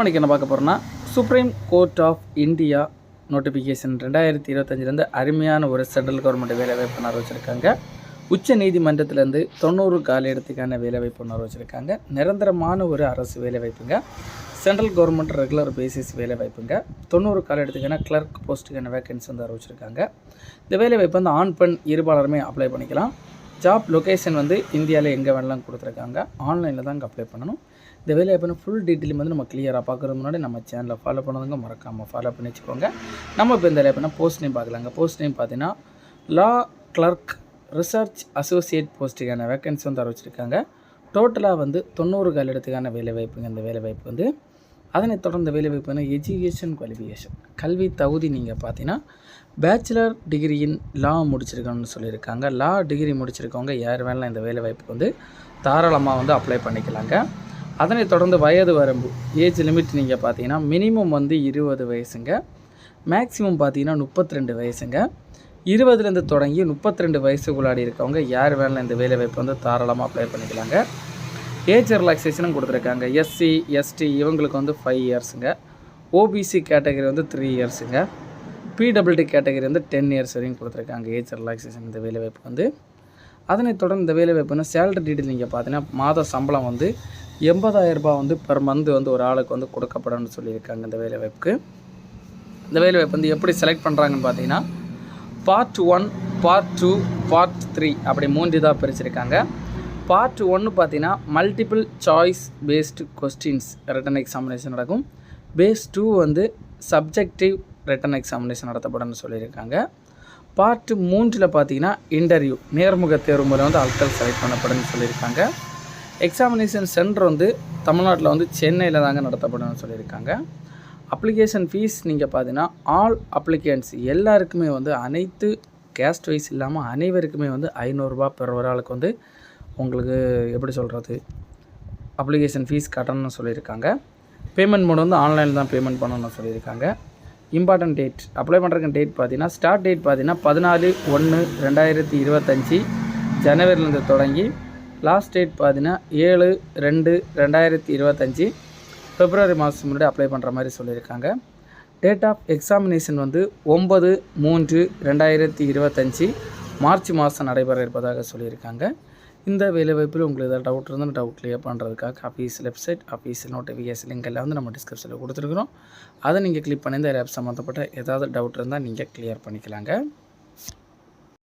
இன்னைக்கு என்ன பார்க்க போகிறோம்னா supreme court of India notification ரெண்டாயிரத்தி இருபத்தஞ்சிலேருந்து அருமையான ஒரு சென்ட்ரல் கவர்மெண்ட் வேலைவாய்ப்பு வச்சுருக்காங்க உச்ச நீதிமன்றத்திலேருந்து தொண்ணூறு கால இடத்துக்கான வேலைவாய்ப்பு வச்சுருக்காங்க நிரந்தரமான ஒரு அரசு வேலைவாய்ப்புங்க சென்ட்ரல் கவர்மெண்ட் ரெகுலர் பேசிஸ் வேலைவாய்ப்புங்க தொண்ணூறு கால இடத்துக்கான கிளர்க் போஸ்ட்டுக்கான வேகன்சி வந்து அறிவிச்சிருக்காங்க. இந்த வேலைவாய்ப்பு வந்து ஆண் பெண் இருபாலருமே அப்ளை பண்ணிக்கலாம். ஜாப் லொக்கேஷன் வந்து இந்தியாவில் எங்கே வேணாலும் கொடுத்துருக்காங்க. ஆன்லைனில் தான் அப்ளை பண்ணணும். இந்த வேலைவாய்ப்பு ஃபுல் டீட்டெயிலும் வந்து நம்ம கிளியராக பார்க்குறது முன்னாடி நம்ம சேனலில் ஃபாலோ பண்ணதுங்க மறக்காமல் ஃபாலோ பண்ணி வச்சுக்கோங்க. நம்ம இப்போ இந்த எப்போனா போஸ்ட் நேம் பார்க்கலாங்க. போஸ்ட் நேம் பார்த்தீங்கன்னா லா கிளர்க் ரிசர்ச் அசோசியேட் போஸ்ட்டுக்கான வேக்கன்சி வந்து அறிவிச்சிருக்காங்க டோட்டலாக வந்து தொண்ணூறு கால இடத்துக்கான வேலைவாய்ப்புங்க. இந்த வேலைவாய்ப்பு வந்து அதனைத் தொடர்ந்து வேலைவாய்ப்பு எஜுகேஷன் குவாலிஃபிகேஷன் கல்வி தகுதி நீங்கள் பார்த்தீங்கன்னா பேச்சுலர் டிகிரியின் லா முடிச்சிருக்கணும்னு சொல்லியிருக்காங்க. லா டிகிரி முடிச்சிருக்கவங்க யார் வேணாலும் இந்த வேலைவாய்ப்புக்கு வந்து தாராளமாக வந்து அப்ளை பண்ணிக்கலாங்க. அதனைத் தொடர்ந்து வயது வரம்பு ஏஜ் லிமிட் நீங்கள் பார்த்தீங்கன்னா மினிமம் வந்து இருபது வயசுங்க. மேக்ஸிமம் பார்த்தீங்கன்னா முப்பத்தி ரெண்டு வயசுங்க இருபதுலேருந்து தொடங்கி முப்பத்தி ரெண்டு வயசுக்குள்ளாடி இருக்கவங்க யார் வேணாலும் இந்த வேலைவாய்ப்பு வந்து தாராளமாக அப்ளை பண்ணிக்கலாங்க. ஏஜ் ரிலாக்ஸேஷனும் கொடுத்துருக்காங்க. எஸ்சி எஸ்டி இவங்களுக்கு வந்து ஃபைவ் இயர்ஸுங்க ஓபிசி கேட்டகரி வந்து த்ரீ இயர்ஸுங்க பிடபிள்டி கேட்டகரி வந்து டென் இயர்ஸ் வரையும் கொடுத்துருக்காங்க. ஏஜ் ரிலாக்ஸேஷன் இந்த வேலைவாய்ப்பு வந்து. அதனைத் தொடர்ந்து இந்த வேலைவாய்ப்புனா சேலரி டீட்டெயில் நீங்கள் பார்த்தீங்கன்னா மாத சம்பளம் வந்து எண்பதாயிரரூபா வந்து பெர் மந்த் வந்து ஒரு ஆளுக்கு வந்து கொடுக்கப்படணும்னு சொல்லியிருக்காங்க இந்த வேலைவாய்ப்புக்கு. இந்த வேலைவாய்ப்பு வந்து எப்படி செலக்ட் பண்ணுறாங்கன்னு பார்த்தீங்கன்னா part one part two part three அப்படி மூன்று இதாக பிரிச்சிருக்காங்க. பார்ட் ஒன்று பார்த்தீங்கன்னா multiple choice based questions written examination நடக்கும். பேஸ் டூ வந்து சப்ஜெக்டிவ் ரிட்டன் எக்ஸாமினேஷன் நடத்தப்படும்னு சொல்லியிருக்காங்க. பார்ட் மூன்றில் பார்த்தீங்கன்னா இன்டர்வியூ நேர்முக தேர்வு முறை வந்து ஆட்கள் செலக்ட் பண்ணப்படும்னு சொல்லியிருக்காங்க. எக்ஸாமினேஷன் சென்டர் வந்து தமிழ்நாட்டில் வந்து சென்னையில் தாங்க நடத்தப்படும்னு சொல்லியிருக்காங்க. அப்ளிகேஷன் ஃபீஸ் நீங்கள் பார்த்தீங்கன்னா ஆல் அப்ளிகேன்ஸ் எல்லாருக்குமே வந்து அனைத்து கேஸ்ட் வைஸ் இல்லாமல் அனைவருக்குமே வந்து ஐநூறுரூபா பெற ஒரு ஆளுக்கு வந்து உங்களுக்கு எப்படி சொல்கிறது அப்ளிகேஷன் ஃபீஸ் கட்டணும்னு சொல்லியிருக்காங்க. பேமெண்ட் மோட் வந்து ஆன்லைனில் தான் பேமெண்ட் பண்ணணும்னு சொல்லியிருக்காங்க. இம்பார்ட்டன்ட் டேட் அப்ளை பண்ணுறதுக்கு டேட் பார்த்தீங்கன்னா ஸ்டார்ட் டேட் பார்த்தீங்கன்னா பதினாலு ஒன்று ரெண்டாயிரத்தி இருபத்தஞ்சி ஜனவரிலேருந்து தொடங்கி லாஸ்ட் டேட் பார்த்தீங்கன்னா ஏழு ரெண்டு ரெண்டாயிரத்தி இருபத்தஞ்சி பிப்ரவரி மாதம் முன்னாடி அப்ளை பண்ணுற மாதிரி சொல்லியிருக்காங்க. டேட் ஆஃப் எக்ஸாமினேஷன் வந்து ஒம்பது மூன்று ரெண்டாயிரத்தி இருபத்தஞ்சி மார்ச் மாதம் நடைபெற இருப்பதாக சொல்லியிருக்காங்க. இந்த வேலைவாய்ப்பில் உங்களுக்கு ஏதாவது டவுட் இருந்தால் டவுட் கிளியர் பண்ணுறதுக்காக office website office notification link எல்லாம் வந்து நம்ம டிஸ்கிரிப்ஷனில் கொடுத்துருக்குறோம். அதை நீங்கள் கிளிக் பண்ணி இந்த ஆப் சம்மந்தப்பட்ட ஏதாவது டவுட் இருந்தால் நீங்கள் கிளியர் பண்ணிக்கலாங்க.